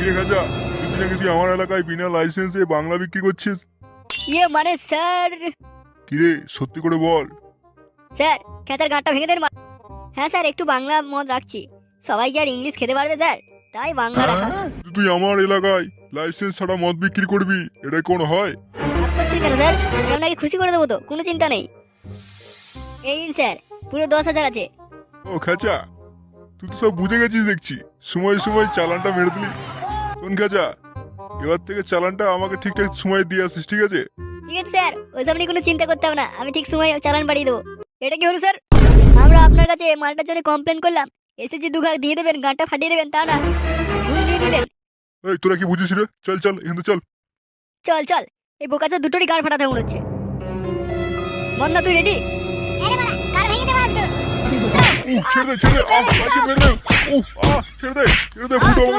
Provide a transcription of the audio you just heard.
কিরে খাজা? তুই নাকি তুই আমার এলাকায় বিনা লাইসেন্সে বাংলা বিক্রি করছিস? ইয়ে মানে স্যার। কিরে সত্যি করে বল। স্যার খেঁচার গাঁটটা ভেঙে দেন হ্যাঁ স্যার একটু বাংলা মদ রাখছি। সবাই কি আর ইংলিশ খেতে পারবে স্যার? তাই বাংলা রাখা তুই- আমার এলাকায় লাইসেন্স ছাড়া মদ বিক্রি করবি এটা কোন হয়? রাগ করছেন কেন স্যার? আমি আপনাকে খুশি করে দেবো তো কোনো চিন্তা নেই। এই নিন স্যার পুরো দশ হাজার আছে। ও খাচা তুই তো সব বুঝে গেছিস দেখছি। সময় সময় চালানটা মেরে দিলি। শোন খাচা এবার থেকে চালানটা আমাকে ঠিকঠাক সময় দিয়ে আসিস ঠিক আছে? ঠিক আছে স্যার। ওইসব নিয়ে কোনো চিন্তা করতে হবে না। আমি ঠিক সময় চালান বাড়িয়ে দেবো। এটা কি হলো স্যার? আমরা আপনার কাছে মালটার জন্য কমপ্লেন করলাম। এসে যে দুঘা দিয়ে দেবেন গাঁটটা ফাটিয়ে দেবেন তা না? বুঝে নিয়ে নিলেন। এই তোরা কি বুঝিস রে? চল চল এখান থেকে চল। চল চল। এই বোকাচা দুটোরই গাড় ফাটাতে মনে হচ্ছে। মন্দা তুই রেডি ছেড়ে দে ছেড়ে দে। আহ, মেরে দে। উহ, আহ, ছেড়ে দে ছেড়ে দে ফুটো।